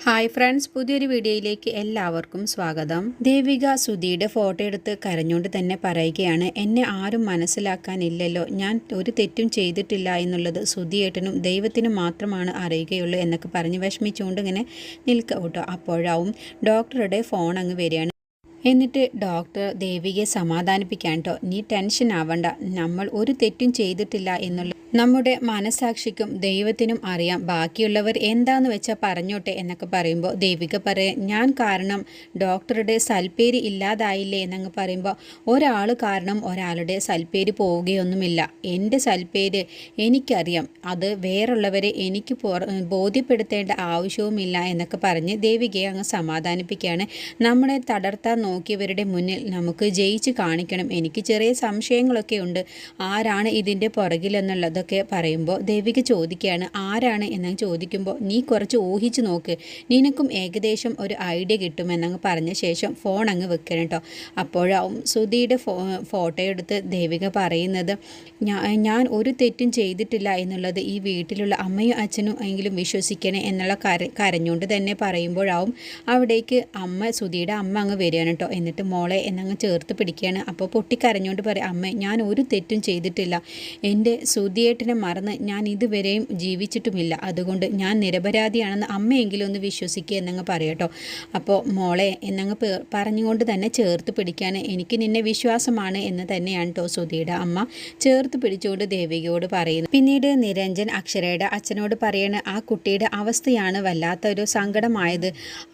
Hi friends പുതിയൊരു വീഡിയോയിലേക്ക് എല്ലാവർക്കും സ്വാഗതം. ദേവിക സുധിയുടെ ഫോട്ടോ എടുത്ത് കരഞ്ഞുകൊണ്ട് തന്നെ പറയുകയാണ് എന്നെ ആരും മനസ്സിലാക്കാനില്ലല്ലോ. ഞാൻ ഒരു തെറ്റും ചെയ്തിട്ടില്ല എന്നുള്ളത് സുധിയേട്ടനും ദൈവത്തിനും മാത്രമാണ് അറിയുകയുള്ളൂ എന്നൊക്കെ പറഞ്ഞ് വിഷമിച്ചുകൊണ്ട് ഇങ്ങനെ നിൽക്കുക കേട്ടോ. അപ്പോഴാവും ഡോക്ടറുടെ ഫോൺ അങ്ങ് വരികയാണ്. എന്നിട്ട് ഡോക്ടർ ദേവികയെ സമാധാനിപ്പിക്കാൻ കേട്ടോ. നീ ടെൻഷൻ ആവണ്ട. നമ്മൾ ഒരു തെറ്റും ചെയ്തിട്ടില്ല എന്നുള്ള നമ്മുടെ മനസാക്ഷിക്കും ദൈവത്തിനും അറിയാം. ബാക്കിയുള്ളവർ എന്താന്ന് വെച്ചാൽ പറഞ്ഞോട്ടെ എന്നൊക്കെ പറയുമ്പോൾ ദേവിക പറയാം ഞാൻ കാരണം ഡോക്ടറുടെ സൽപ്പേര് ഇല്ലാതായില്ലേ? എന്നങ്ങ് പറയുമ്പോൾ ഒരാൾ കാരണം ഒരാളുടെ സൽപ്പേര് പോവുകയൊന്നുമില്ല. എന്റെ സൽപ്പേര് എനിക്കറിയാം. അത് വേറുള്ളവരെ എനിക്ക് ബോധ്യപ്പെടുത്തേണ്ട ആവശ്യവുമില്ല എന്നൊക്കെ പറഞ്ഞ് ദേവികയെ അങ്ങ് സമാധാനിപ്പിക്കുകയാണ്. നമ്മളെ തടർത്താൻ നോക്കിയവരുടെ മുന്നിൽ നമുക്ക് ജയിച്ച് കാണിക്കണം. എനിക്ക് ചെറിയ സംശയങ്ങളൊക്കെ ഉണ്ട്. ആരാണ് ഇതിന്റെ പുറകിലെന്നുള്ളത്? എന്നൊക്കെ പറയുമ്പോൾ ദേവിക ചോദിക്കുകയാണ് ആരാണ്? എന്നങ്ങ് ചോദിക്കുമ്പോൾ നീ കുറച്ച് ഊഹിച്ച് നോക്ക്. നിനക്കും ഏകദേശം ഒരു ഐഡിയ കിട്ടുമെന്നങ്ങ് പറഞ്ഞ ശേഷം ഫോൺ അങ്ങ് വെക്കണം കേട്ടോ അപ്പോഴാവും സുധിയുടെ ഫോട്ടോ എടുത്ത് ദേവിക പറയുന്നത് ഞാൻ ഒരു തെറ്റും ചെയ്തിട്ടില്ല എന്നുള്ളത് ഈ വീട്ടിലുള്ള അമ്മയും അച്ഛനും എങ്കിലും വിശ്വസിക്കണേ എന്നുള്ള കര കരഞ്ഞുകൊണ്ട് തന്നെ പറയുമ്പോഴാവും അവിടേക്ക് അമ്മ സുധിയുടെ അമ്മ അങ്ങ് വരികയാണ് കേട്ടോ എന്നിട്ട് മോളെ എന്നങ്ങ് ചേർത്ത് പിടിക്കുകയാണ്. അപ്പോൾ പൊട്ടിക്കരഞ്ഞുകൊണ്ട് പറയും അമ്മ ഞാൻ ഒരു തെറ്റും ചെയ്തിട്ടില്ല. എന്റെ സുധിയെ ചേട്ടനെ മറന്ന് ഞാൻ ഇതുവരെയും ജീവിച്ചിട്ടുമില്ല. അതുകൊണ്ട് ഞാൻ നിരപരാധിയാണെന്ന് അമ്മയെങ്കിലും ഒന്ന് വിശ്വസിക്കുക എന്നങ്ങ് പറയട്ടോ. അപ്പോൾ മോളെ എന്നങ്ങ് പറഞ്ഞുകൊണ്ട് തന്നെ ചേർത്ത് പിടിക്കാൻ എനിക്ക് നിന്നെ വിശ്വാസമാണ് എന്ന് തന്നെയാണ് കേട്ടോ സുധിയുടെ അമ്മ ചേർത്ത് പിടിച്ചുകൊണ്ട് ദേവികയോട് പറയുന്നു പിന്നീട് നിരഞ്ജൻ അക്ഷരയുടെ അച്ഛനോട് പറയണ ആ കുട്ടിയുടെ അവസ്ഥയാണ് വല്ലാത്തൊരു സങ്കടമായത്.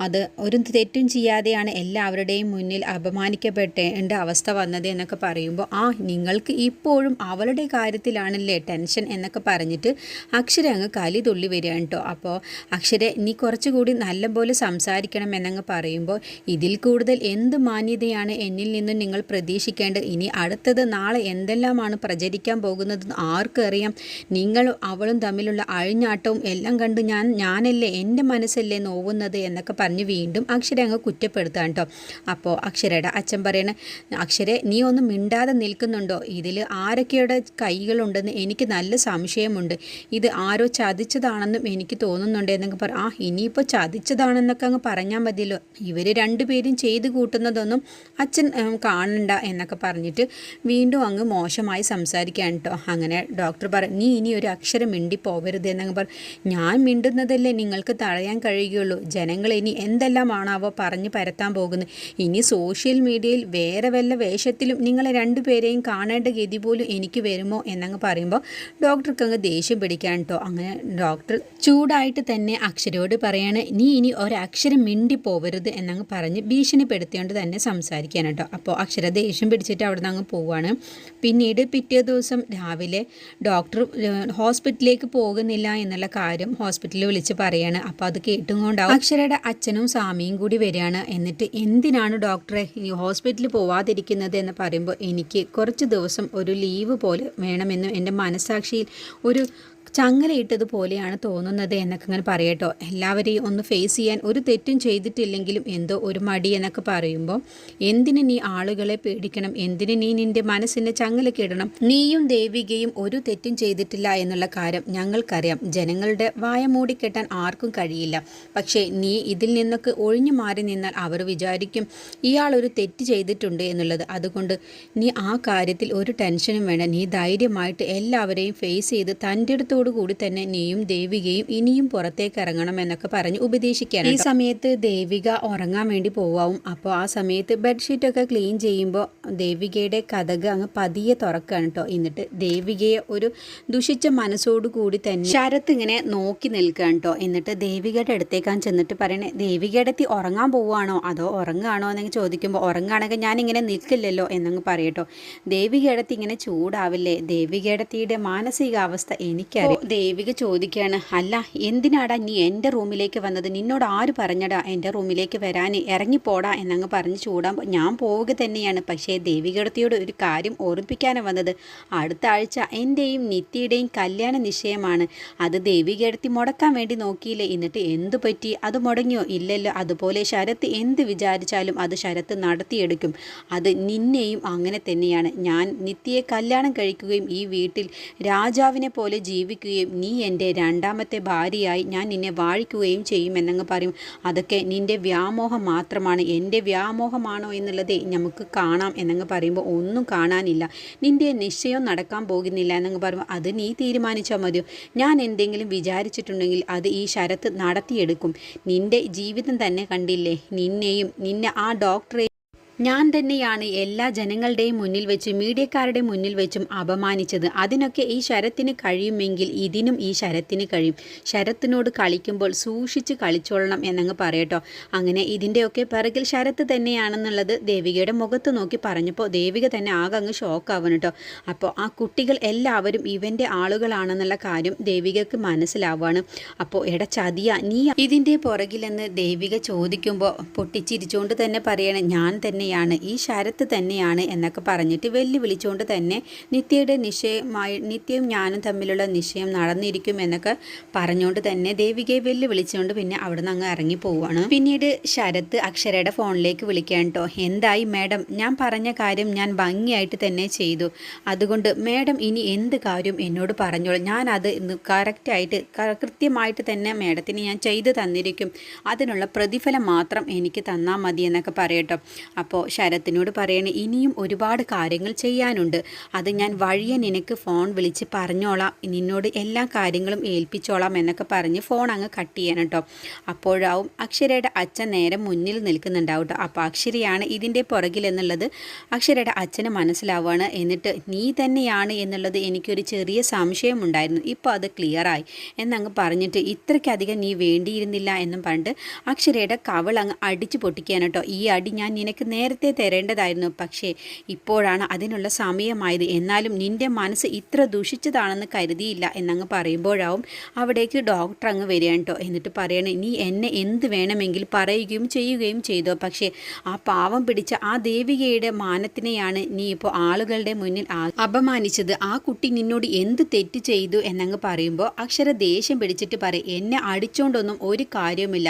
അത് ഒരു തെറ്റും ചെയ്യാതെയാണ് എല്ലാവരുടെയും മുന്നിൽ അപമാനിക്കപ്പെട്ടേണ്ട അവസ്ഥ വന്നത് എന്നൊക്കെ പറയുമ്പോൾ ആ നിങ്ങൾക്ക് ഇപ്പോഴും അവളുടെ കാര്യത്തിലാണല്ലേ ടെൻഷൻ? ടെൻഷൻ എന്നൊക്കെ പറഞ്ഞിട്ട് അക്ഷര അങ്ങ് കലി തുള്ളി വരികയാണ് കേട്ടോ. അപ്പോൾ അക്ഷര നീ കുറച്ചുകൂടി നല്ലപോലെ സംസാരിക്കണം എന്നങ്ങ് പറയുമ്പോൾ ഇതിൽ കൂടുതൽ എന്ത് മാന്യതയാണ് എന്നിൽ നിന്നും നിങ്ങൾ പ്രതീക്ഷിക്കേണ്ടത്? ഇനി അടുത്തത് നാളെ എന്തെല്ലാമാണ് പ്രചരിക്കാൻ പോകുന്നത് ആർക്കറിയാം നിങ്ങളും അവളും തമ്മിലുള്ള അഴിഞ്ഞാട്ടവും എല്ലാം കണ്ട് ഞാൻ ഞാനല്ലേ എന്റെ മനസ്സല്ലേ നോവുന്നത് എന്നൊക്കെ പറഞ്ഞ് വീണ്ടും അക്ഷര അങ്ങ് കുറ്റപ്പെടുത്താൻ കേട്ടോ. അപ്പോൾ അക്ഷരയുടെ അച്ഛൻ പറയണ അക്ഷരെ നീ ഒന്നും മിണ്ടാതെ നിൽക്കുന്നുണ്ടോ? ഇതിൽ ആരൊക്കെയുടെ കൈകളുണ്ടെന്ന് എനിക്ക് നല്ല സംശയമുണ്ട്. ഇത് ആരോ ചതിച്ചതാണെന്നും എനിക്ക് തോന്നുന്നുണ്ട് എന്നൊക്കെ പറ ആ ഇനിയിപ്പോൾ ചതിച്ചതാണെന്നൊക്കെ അങ്ങ് പറഞ്ഞാൽ മതിയല്ലോ. ഇവർ രണ്ടുപേരും ചെയ്ത് കൂട്ടുന്നതൊന്നും അച്ഛൻ കാണണ്ട എന്നൊക്കെ പറഞ്ഞിട്ട് വീണ്ടും അങ്ങ് മോശമായി സംസാരിക്കാൻ കേട്ടോ അങ്ങനെ ഡോക്ടർ പറ നീ ഇനി ഒരു അക്ഷരം മിണ്ടി പോവരുത് എന്നങ്ങ് പറ ഞാൻ മിണ്ടുന്നതല്ലേ നിങ്ങൾക്ക് തടയാൻ കഴിയുകയുള്ളൂ. ജനങ്ങൾ ഇനി എന്തെല്ലാമാണാവോ പറഞ്ഞ് പരത്താൻ പോകുന്നത്. ഇനി സോഷ്യൽ മീഡിയയിൽ വേറെ വല്ല വേഷത്തിലും നിങ്ങളെ രണ്ടുപേരെയും കാണേണ്ട ഗതി പോലും എനിക്ക് വരുമോ എന്നങ്ങ് പറയുമ്പോൾ ഡോക്ടർക്ക് അങ്ങ് ദേഷ്യം പിടിക്കാൻ കേട്ടോ അങ്ങനെ ഡോക്ടർ ചൂടായിട്ട് തന്നെ അക്ഷരയോട് പറയാണ് നീ ഇനി ഒരക്ഷരം മിണ്ടി പോവരുത് എന്നങ്ങ് പറഞ്ഞ് ഭീഷണിപ്പെടുത്തിയോണ്ട് തന്നെ സംസാരിക്കാൻ കേട്ടോ അപ്പോൾ അക്ഷര ദേഷ്യം പിടിച്ചിട്ട് അവിടെ നിന്ന് അങ്ങ് പോവുകയാണ് പിന്നീട് പിറ്റേ ദിവസം രാവിലെ ഡോക്ടർ ഹോസ്പിറ്റലിലേക്ക് പോകുന്നില്ല എന്നുള്ള കാര്യം ഹോസ്പിറ്റലിൽ വിളിച്ച് പറയാണ്. അപ്പോൾ അത് കേട്ടും കൊണ്ടാവും അക്ഷരയുടെ അച്ഛനും സ്വാമിയും കൂടി വരികയാണ്. എന്നിട്ട് എന്തിനാണ് ഡോക്ടറെ ഈ ഹോസ്പിറ്റലിൽ പോവാതിരിക്കുന്നത് എന്ന് പറയുമ്പോൾ എനിക്ക് കുറച്ച് ദിവസം ഒരു ലീവ് പോലെ വേണമെന്ന് എന്റെ മനസ്സാ മനസാക്ഷിയിൽ ഒരു ചങ്ങലയിട്ടതുപോലെയാണ് തോന്നുന്നത് എന്നൊക്കെ ഇങ്ങനെ പറയട്ടോ. എല്ലാവരെയും ഒന്ന് ഫേസ് ചെയ്യാൻ ഒരു തെറ്റും ചെയ്തിട്ടില്ലെങ്കിലും എന്തോ ഒരു മടി എന്നൊക്കെ പറയുമ്പോൾ എന്തിനു നീ ആളുകളെ പേടിക്കണം? എന്തിനു നീ നിന്റെ മനസ്സിനെ ചങ്ങലക്കിടണം? നീയും ദേവികയും ഒരു തെറ്റും ചെയ്തിട്ടില്ല എന്നുള്ള കാര്യം ഞങ്ങൾക്കറിയാം. ജനങ്ങളുടെ വായ മൂടിക്കെട്ടാൻ ആർക്കും കഴിയില്ല. പക്ഷേ നീ ഇതിൽ നിന്നൊക്കെ ഒഴിഞ്ഞു മാറി നിന്നാൽ അവർ വിചാരിക്കും ഇയാൾ ഒരു തെറ്റ് ചെയ്തിട്ടുണ്ട് എന്നുള്ളത്. അതുകൊണ്ട് നീ ആ കാര്യത്തിൽ ഒരു ടെൻഷനും വേണ്ട. നീ ധൈര്യമായിട്ട് എല്ലാവരെയും ഫേസ് ചെയ്ത് തന്റെ അടുത്തോട് കൂടി തന്നെ നീയും ദേവികയും ഇനിയും പുറത്തേക്ക് ഇറങ്ങണം എന്നൊക്കെ പറഞ്ഞ് ഉപദേശിക്കാൻ ഈ സമയത്ത് ദേവിക ഉറങ്ങാൻ വേണ്ടി പോവാവും. അപ്പോൾ ആ സമയത്ത് ബെഡ്ഷീറ്റൊക്കെ ക്ലീൻ ചെയ്യുമ്പോൾ ദേവികയുടെ കഥക് അങ്ങ് പതിയെ തുറക്കുകയാണ് കേട്ടോ. എന്നിട്ട് ദേവികയെ ഒരു ദുഷിച്ച മനസ്സോടു കൂടി തന്നെ ശരത്ത് ഇങ്ങനെ നോക്കി നിൽക്കുകയാണ് കേട്ടോ. എന്നിട്ട് ദേവികയുടെ അടുത്തേക്കാൻ ചെന്നിട്ട് പറയണേ ദേവികയുടെ അടുത്ത് ഉറങ്ങാൻ പോവുകയാണോ അതോ ഉറങ്ങുകയാണോ? എന്നൊക്കെ ചോദിക്കുമ്പോൾ ഉറങ്ങുകയാണെങ്കിൽ ഞാനിങ്ങനെ നിൽക്കില്ലല്ലോ എന്നങ്ങ് പറയട്ടോ ദേവികയുടെ ഇങ്ങനെ ചൂടാവില്ലേ? ദേവികയുടെ മാനസികാവസ്ഥ എനിക്കറിയാം ദേവിക ചോദിക്കുകയാണ് അല്ല എന്തിനാടാ നീ എന്റെ റൂമിലേക്ക് വന്നത്? നിന്നോട് ആര് പറഞ്ഞടാ എന്റെ റൂമിലേക്ക് വരാൻ? ഇറങ്ങിപ്പോടാ എന്നങ്ങ് പറഞ്ഞ് ചൂടാൻ ഞാൻ പോവുക തന്നെയാണ് പക്ഷേ ദേവികടത്തിയോട് ഒരു കാര്യം ഓർമ്മിപ്പിക്കാനാണ് വന്നത്. അടുത്ത ആഴ്ച എന്റെയും നിത്യയുടെയും കല്യാണ നിശ്ചയമാണ്. അത് ദേവികടത്തി മുടക്കാൻ വേണ്ടി നോക്കിയില്ലേ? എന്നിട്ട് എന്തു പറ്റി? അത് മുടങ്ങിയോ? ഇല്ലല്ലോ. അതുപോലെ ശരത്ത് എന്ത് വിചാരിച്ചാലും അത് ശരത്ത് നടത്തിയെടുക്കും. അത് നിന്നെയും അങ്ങനെ തന്നെയാണ്. ഞാൻ നിത്യയെ കല്യാണം കഴിക്കുകയും ഈ വീട്ടിൽ രാജാവിനെ പോലെ ജീവിക്കും സ്വീകരിക്കുകയും നീ എന്റെ രണ്ടാമത്തെ ഭാര്യയായി ഞാൻ നിന്നെ വാഴിക്കുകയും ചെയ്യും ചെയ്യുമെന്നങ്ങ് പറയും. അതൊക്കെ നിന്റെ വ്യാമോഹം മാത്രമാണ്. എന്റെ വ്യാമോഹമാണോ എന്നുള്ളത് നമുക്ക് കാണാം എന്നങ്ങ് പറയുമ്പോൾ ഒന്നും കാണാനില്ല. നിന്റെ നിശ്ചയം നടക്കാൻ പോകുന്നില്ല എന്നങ്ങ് പറയുമ്പോൾ അത് നീ തീരുമാനിച്ചാൽ മതിയോ? ഞാൻ എന്തെങ്കിലും വിചാരിച്ചിട്ടുണ്ടെങ്കിൽ അത് ഈ ശരത്ത് നടത്തിയെടുക്കും. നിന്റെ ജീവിതം തന്നെ കണ്ടില്ലേ? നിന്നെയും നിന്നെ ആ ഡോക്ടറെ ഞാൻ തന്നെയാണ് എല്ലാ ജനങ്ങളുടെയും മുന്നിൽ വെച്ച് മീഡിയക്കാരുടെ മുന്നിൽ വെച്ചും അപമാനിച്ചത്. അതിനൊക്കെ ഈ ശരത്തിന് കഴിയുമെങ്കിൽ ഇതിനും ഈ ശരത്തിന് കഴിയും. ശരത്തിനോട് കളിക്കുമ്പോൾ സൂക്ഷിച്ച് കളിച്ചോളണം എന്നങ്ങ് പറയട്ടോ. അങ്ങനെ ഇതിന്റെയൊക്കെ പിറകിൽ ശരത്ത് തന്നെയാണെന്നുള്ളത് ദേവികയുടെ മുഖത്ത് നോക്കി പറഞ്ഞപ്പോൾ ദേവിക തന്നെ ആകെ അങ്ങ് ഷോക്കാവണം കേട്ടോ. അപ്പോൾ ആ കുട്ടികൾ എല്ലാവരും ഇവന്റെ ആളുകളാണെന്നുള്ള കാര്യം ദേവികക്ക് മനസ്സിലാവുകയാണ് അപ്പോൾ എട ചതിയ നീ ഇതിന്റെ പുറകിലെന്ന് ദേവിക ചോദിക്കുമ്പോൾ പൊട്ടിച്ചിരിച്ചുകൊണ്ട് തന്നെ പറയണേ ഞാൻ തന്നെ തന്നെയാണ് ഈ ശരത്ത് തന്നെയാണ് എന്നൊക്കെ പറഞ്ഞിട്ട് വെല്ലുവിളിച്ചുകൊണ്ട് തന്നെ നിത്യയുടെ നിശ്ചയമായി നിത്യയും ഞാനും തമ്മിലുള്ള നിശ്ചയം നടന്നിരിക്കും എന്നൊക്കെ പറഞ്ഞുകൊണ്ട് തന്നെ ദേവികയെ വെല്ലുവിളിച്ചുകൊണ്ട് പിന്നെ അവിടെ നിന്ന് അങ്ങ് ഇറങ്ങി പോവുകയാണ്. പിന്നീട് ശരത്ത് അക്ഷരയുടെ ഫോണിലേക്ക് വിളിക്കാൻ കേട്ടോ. എന്തായി മാഡം? ഞാൻ പറഞ്ഞ കാര്യം ഞാൻ ഭംഗിയായിട്ട് തന്നെ ചെയ്തു. അതുകൊണ്ട് മാഡം ഇനി എന്ത് കാര്യം എന്നോട് പറഞ്ഞോളൂ. ഞാൻ അത് കറക്റ്റായിട്ട് കൃത്യമായിട്ട് തന്നെ മാഡത്തിന് ഞാൻ ചെയ്തു തന്നിരിക്കും. അതിനുള്ള പ്രതിഫലം മാത്രം എനിക്ക് തന്നാൽ മതി എന്നൊക്കെ പറയട്ടോ അപ്പോൾ അപ്പോൾ ശരത്തിനോട് പറയണേ ഇനിയും ഒരുപാട് കാര്യങ്ങൾ ചെയ്യാനുണ്ട്. അത് ഞാൻ വഴിയെ നിനക്ക് ഫോൺ വിളിച്ച് പറഞ്ഞോളാം. നിന്നോട് എല്ലാ കാര്യങ്ങളും ഏൽപ്പിച്ചോളാം എന്നൊക്കെ പറഞ്ഞ് ഫോൺ അങ്ങ് കട്ട് ചെയ്യാൻ കേട്ടോ. അപ്പോഴാവും അക്ഷരയുടെ അച്ഛൻ നേരെ മുന്നിൽ നിൽക്കുന്നുണ്ടാവും കേട്ടോ. അപ്പോൾ അക്ഷരയാണ് ഇതിന്റെ പുറകിലെന്നുള്ളത് അക്ഷരയുടെ അച്ഛന് മനസ്സിലാവുകയാണ്. എന്നിട്ട് നീ തന്നെയാണ് എന്നുള്ളത് എനിക്കൊരു ചെറിയ സംശയമുണ്ടായിരുന്നു ഇപ്പോൾ അത് ക്ലിയറായി എന്നങ്ങ് പറഞ്ഞിട്ട് ഇത്രയ്ക്കധികം നീ വേണ്ടിയിരുന്നില്ല എന്നും പറഞ്ഞിട്ട് അക്ഷരയുടെ കവൾ അങ്ങ് അടിച്ചു പൊട്ടിക്കാനോ ഈ അടി ഞാൻ നിനക്ക് നേരെ നേരത്തെ തരേണ്ടതായിരുന്നു. പക്ഷേ ഇപ്പോഴാണ് അതിനുള്ള സമയമായത്. എന്നാലും നിന്റെ മനസ്സ് ഇത്ര ദുഷിച്ചതാണെന്ന് കരുതിയില്ല എന്നങ്ങ് പറയുമ്പോഴാവും അവിടേക്ക് ഡോക്ടർ അങ്ങ് വരിക കേട്ടോ. എന്നിട്ട് പറയണേ നീ എന്നെ എന്ത് വേണമെങ്കിൽ പറയുകയും ചെയ്യുകയും ചെയ്തോ. പക്ഷേ ആ പാവം പിടിച്ച ആ ദേവികയുടെ മാനത്തിനെയാണ് നീ ഇപ്പോൾ ആളുകളുടെ മുന്നിൽ അപമാനിച്ചത്. ആ കുട്ടി നിന്നോട് എന്ത് തെറ്റ് ചെയ്തു? എന്നങ്ങ് പറയുമ്പോൾ അക്ഷര ദേഷ്യം പിടിച്ചിട്ട് പറയും എന്നെ അടിച്ചോണ്ടൊന്നും ഒരു കാര്യവുമില്ല.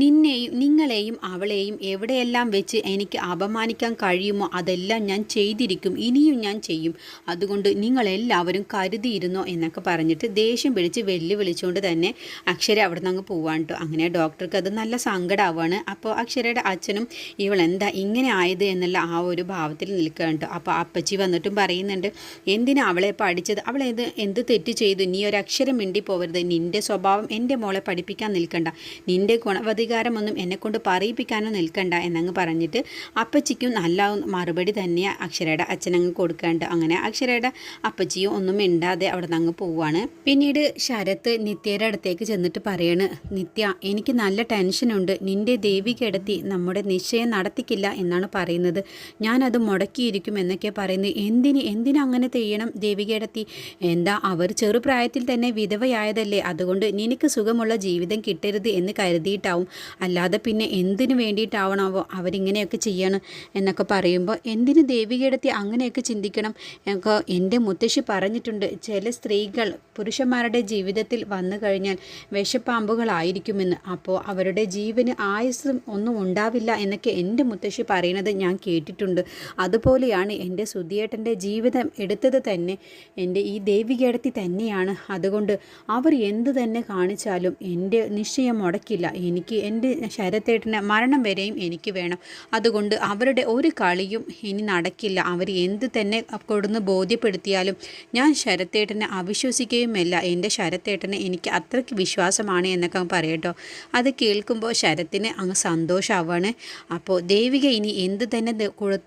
നിന്നെയും നിങ്ങളെയും അവളെയും എവിടെയെല്ലാം വെച്ച് എനിക്ക് അപമാനിക്കാൻ കഴിയുമോ? അതെല്ലാം ഞാൻ ചെയ്തിരിക്കും. ഇനിയും ഞാൻ ചെയ്യും. അതുകൊണ്ട് നിങ്ങളെല്ലാവരും കരുതിയിരുന്നോ എന്നൊക്കെ പറഞ്ഞിട്ട് ദേഷ്യം പിടിച്ച് വെല്ലുവിളിച്ചുകൊണ്ട് തന്നെ അക്ഷര അവിടെ നിന്ന് അങ്ങ് പോവാൻ കേട്ടോ അങ്ങനെ ഡോക്ടർക്ക് അത് നല്ല സങ്കടമാവാണ് അപ്പോൾ അക്ഷരയുടെ അച്ഛനും ഇവളെന്താ ഇങ്ങനെ ആയത് എന്നുള്ള ആ ഒരു ഭാവത്തിൽ നിൽക്കുക കേട്ടോ അപ്പോൾ അപ്പച്ചി വന്നിട്ടും പറയുന്നുണ്ട് എന്തിനാ അവളെ പഠിച്ചത്? അവളേത് എന്ത് തെറ്റ് ചെയ്തു? നീ ഒരു അക്ഷരം മിണ്ടി പോവരുത്. നിന്റെ സ്വഭാവം എന്റെ മോളെ പഠിപ്പിക്കാൻ നിൽക്കണ്ട. നിന്റെ ഗുണവധികാരമൊന്നും എന്നെക്കൊണ്ട് പറയിപ്പിക്കാനോ നിൽക്കണ്ട എന്നങ്ങ് പറഞ്ഞിട്ട് അപ്പച്ചിക്കും നല്ല മറുപടി തന്നെ അക്ഷരയുടെ അച്ഛനങ്ങ് കൊടുക്കാണ്ട്. അങ്ങനെ അക്ഷരയുടെ അപ്പച്ചിയും ഒന്നും മിണ്ടാതെ അവിടെ നിന്ന് അങ്ങ് പോവാണ്. പിന്നീട് ശരത്ത് നിത്യയുടെ അടുത്തേക്ക് ചെന്നിട്ട് പറയാണ് നിത്യ എനിക്ക് നല്ല ടെൻഷനുണ്ട് നിന്റെ ദേവി കിടത്തി നമ്മുടെ നിശ്ചയം നടത്തിക്കില്ല എന്നാണ് പറയുന്നത്. ഞാനത് മുടക്കിയിരിക്കും എന്നൊക്കെ പറയുന്നത്. എന്തിന് എന്തിനു അങ്ങനെ ചെയ്യണം ദേവി കിടത്തി? എന്താ അവർ ചെറുപ്രായത്തിൽ തന്നെ വിധവയായതല്ലേ. അതുകൊണ്ട് നിനക്ക് സുഖമുള്ള ജീവിതം കിട്ടരുത് എന്ന് കരുതിയിട്ടാവും. അല്ലാതെ പിന്നെ എന്തിനു വേണ്ടിയിട്ടാവണമോ അവരിങ്ങനെയൊക്കെ ചെയ്യണം എന്നൊക്കെ പറയുമ്പോൾ എന്തിന് ദേവികയുടെ അങ്ങനെയൊക്കെ ചിന്തിക്കണം? എന്നൊക്കെ എന്റെ മുത്തശ്ശി പറഞ്ഞിട്ടുണ്ട്. ചില സ്ത്രീകൾ പുരുഷന്മാരുടെ ജീവിതത്തിൽ വന്നു കഴിഞ്ഞാൽ വിഷപ്പാമ്പുകളായിരിക്കുമെന്ന് അപ്പോൾ അവരുടെ ജീവന് ആയുസ്സും ഒന്നും ഉണ്ടാവില്ല എന്നൊക്കെ എന്റെ മുത്തശ്ശി പറയുന്നത് ഞാൻ കേട്ടിട്ടുണ്ട്. അതുപോലെയാണ് എന്റെ സുധിയേട്ടന്റെ ജീവിതം എടുത്തത് തന്നെ എന്റെ ഈ ദേവികേടത്തി തന്നെയാണ്. അതുകൊണ്ട് അവർ എന്തു തന്നെ കാണിച്ചാലും എന്റെ നിശ്ചയം മുടക്കില്ല. എനിക്ക് എന്റെ ശരത്തേട്ടന് മരണം വരെയും എനിക്ക് വേണം. അതുകൊണ്ട് അവരുടെ ഒരു കളിയും ഇനി നടക്കില്ല. അവർ എന്ത് തന്നെ കൊടുന്ന് ബോധ്യപ്പെടുത്തിയാലും ഞാൻ ശരത്തേട്ടനെ അവിശ്വസിക്കുകയുമല്ല. എന്റെ ശരത്തേട്ടനെ എനിക്ക് അത്രയ്ക്ക് വിശ്വാസമാണ് എന്നൊക്കെ പറയട്ടോ അത് കേൾക്കുമ്പോൾ ശരത്തിന് അങ്ങ് സന്തോഷമാവാണ് അപ്പോൾ ദേവിക ഇനി എന്ത് തന്നെ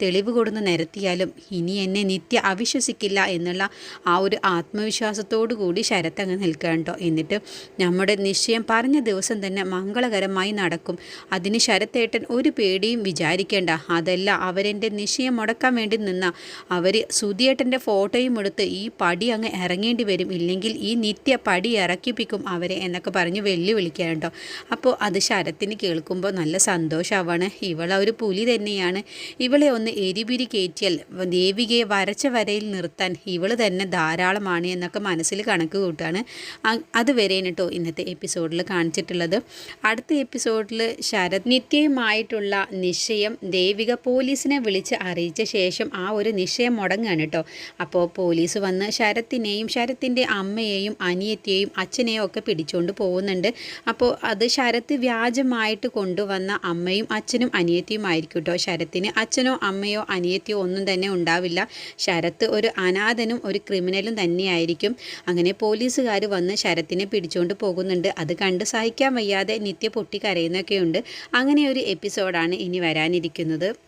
തെളിവ് കൊടുന്ന് നിരത്തിയാലും ഇനി എന്നെ നിത്യ അവിശ്വസിക്കില്ല എന്നുള്ള ആ ഒരു ആത്മവിശ്വാസത്തോടു കൂടി ശരത്ത് അങ്ങ് നിൽക്കുക കേട്ടോ. എന്നിട്ട് നമ്മുടെ നിശ്ചയം പറഞ്ഞ ദിവസം തന്നെ മംഗളകരമായി നടക്കും. അതിന് ശരത്തേട്ടൻ ഒരു പേടിയും വിചാരിക്കേണ്ട. അതല്ല അവരെന്റെ നിശ്ചയം മുടക്കാൻ വേണ്ടി നിന്ന അവർ സുധിയേട്ടന്റെ ഫോട്ടോയും എടുത്ത് ഈ പടി അങ്ങ് ഇറങ്ങേണ്ടി വരും. ഇല്ലെങ്കിൽ ഈ നിത്യ പടി ഇറക്കിപ്പിക്കും അവരെ എന്നൊക്കെ പറഞ്ഞ് വെല്ലുവിളിക്കാൻ കേട്ടോ. അപ്പോൾ അത് ശരത്തിന് കേൾക്കുമ്പോൾ നല്ല സന്തോഷമാവാണ് ഇവളെ ഒരു പുലി തന്നെയാണ്. ഇവളെ ഒന്ന് എരിപിരി കയറ്റിയാൽ ദേവികയെ വരച്ച വരയിൽ നിർത്താൻ ഇവൾ തന്നെ ധാരാളമാണ് എന്നൊക്കെ മനസ്സിൽ കണക്ക് കൂട്ടാണ്. അതുവരെ കേട്ടോ ഇന്നത്തെ എപ്പിസോഡിൽ കാണിച്ചിട്ടുള്ളത്. അടുത്ത എപ്പിസോഡിൽ ശരത് നിത്യയുമായിട്ടുള്ള നിശ്ചയം ദേവി ദേവിക പോലീസിനെ വിളിച്ച് അറിയിച്ച ശേഷം ആ ഒരു നിശ്ചയം മുടങ്ങുകയാണ് കേട്ടോ അപ്പോൾ പോലീസ് വന്ന് ശരത്തിനെയും ശരത്തിന്റെ അമ്മയെയും അനിയത്തിയെയും അച്ഛനെയും ഒക്കെ പിടിച്ചുകൊണ്ട് പോകുന്നുണ്ട്. അപ്പോൾ അത് ശരത്ത് വ്യാജമായിട്ട് കൊണ്ടുവന്ന അമ്മയും അച്ഛനും അനിയത്തിയും ആയിരിക്കും കേട്ടോ ശരത്തിന് അച്ഛനോ അമ്മയോ അനിയത്തിയോ ഒന്നും തന്നെ ഉണ്ടാവില്ല. ശരത്ത് ഒരു അനാഥനും ഒരു ക്രിമിനലും തന്നെയായിരിക്കും അങ്ങനെ പോലീസുകാർ വന്ന് ശരത്തിനെ പിടിച്ചുകൊണ്ട് പോകുന്നുണ്ട്. അത് കണ്ട് സഹിക്കാൻ വയ്യാതെ നിത്യ പൊട്ടി കരയുന്നൊക്കെയുണ്ട്. അങ്ങനെ ഒരു എപ്പിസോഡാണ് ഇനി വരാനിരിക്കുന്നത്. வந்து